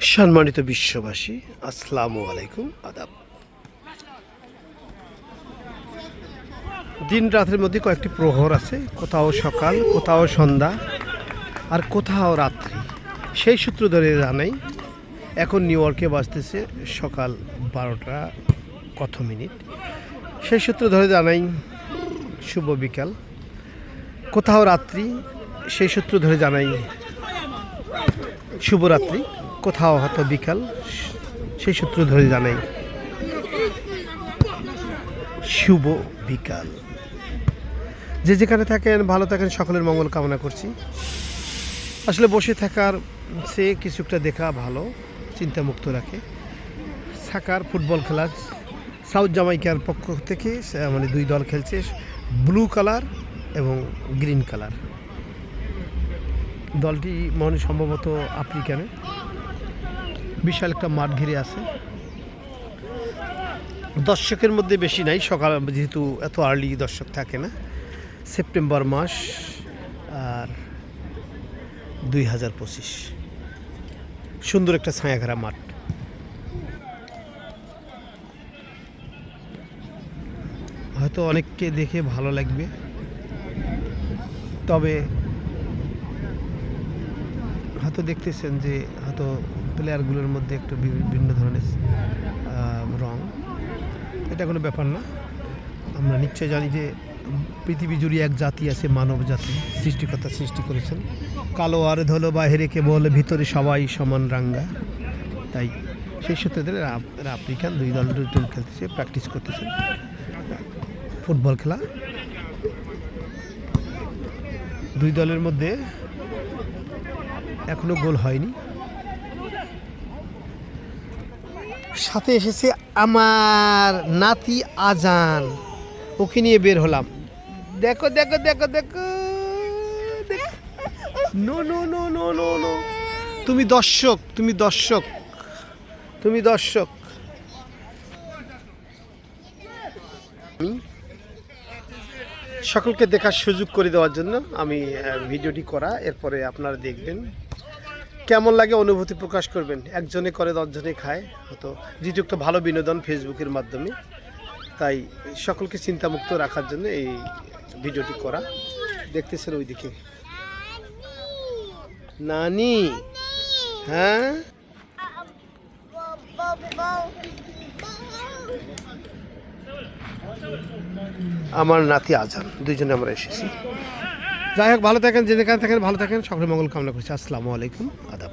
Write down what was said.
সম্মানিত বিশ্ববাসী, আসসালামু আলাইকুম, আদাব। দিন রাতের মধ্যে কয়েকটি প্রহর আছে, কোথাও সকাল, কোথাও সন্ধ্যা, আর কোথাও রাত্রি। সেই সূত্র ধরে জানাই, এখন নিউ ইয়র্কে বাজতেছে সকাল বারোটা কত মিনিট। সেই সূত্র ধরে জানাই, শুভ বিকাল। কোথাও রাত্রি, সেই সূত্র ধরে জানাই শুভরাত্রি। কোথাও হয়তো বিকাল, সেই সূত্র ধরে জানাই, শুভ বিকাল। যে যেখানে থাকেন, ভালো থাকেন, সকলের মঙ্গল কামনা করছি। আসলে বসে থাকার সে কিছু একটা দেখা ভালো, চিন্তামুক্ত রাখে। সাকার ফুটবল খেলা, সাউথ জামাইকার পক্ষ থেকে মানে দুই দল খেলছে, ব্লু কালার এবং গ্রিন কালার। দলটি মনে সম্ভবত আফ্রিকানে। বিশাল একটা মাঠ ঘিরে আছে। দর্শকের মধ্যে বেশি নাই, সকাল যেহেতু এত আর্লি দর্শক থাকে না। সেপ্টেম্বর মাস আর দুই হাজার পঁচিশ। সুন্দর একটা ছায়াঘেরা মাঠ। হয়তো অনেককে দেখে ভালো লাগবে। তবে হয়তো দেখতেছেন যে হয়তো প্লেয়ারগুলোর মধ্যে একটু বিভি- ভিন্ন ধরনের রং। এটা কোনো ব্যাপার না। আমরা নিশ্চয় জানি যে পৃথিবী জুড়ে এক জাতি আছে, মানব জাতি, সৃষ্টিকর্তা সৃষ্টি করেছেন। কালো আর ধলো বাহিরে কেবল, ভিতরে সবাই সমান রাঙ্গা। তাই সেই সূত্রে ধরে আফ্রিকান, দুই দল দুই দল খেলতেছে প্র্যাকটিস করতেছেন। ফুটবল খেলা। দুই দলের মধ্যে এখনও গোল হয়নি। সাথে এসেছে আমার নাতি আজান। ওকে নিয়ে বের হলাম। দেখো দেখো দেখো দেখো no no no no no no. তুমি দর্শক তুমি দর্শক তুমি দর্শক। সকলকে দেখার সুযোগ করে দেওয়ার জন্য আমি ভিডিওটি করা, এরপরে আপনারা দেখবেন। কেমন লাগে অনুভূতি প্রকাশ করবেন? একজনে করে, দশজনে খায়। হয়তো যেহেতু একটা ভালো বিনোদন ফেসবুকের মাধ্যমে। তাই সকলকে চিন্তামুক্ত রাখার জন্য এই ভিডিওটি করা। দেখতেছেন ওইদিকে। নানি! হ্যাঁ? আমার নাতি আজান। দুইজনে আমরা এসেছি। যাই হোক, ভালো থাকেন, যেখানে থাকেন, ভালো থাকেন। সকলের মঙ্গল কামনা করছি। আসসালামু আলাইকুম। আদাব।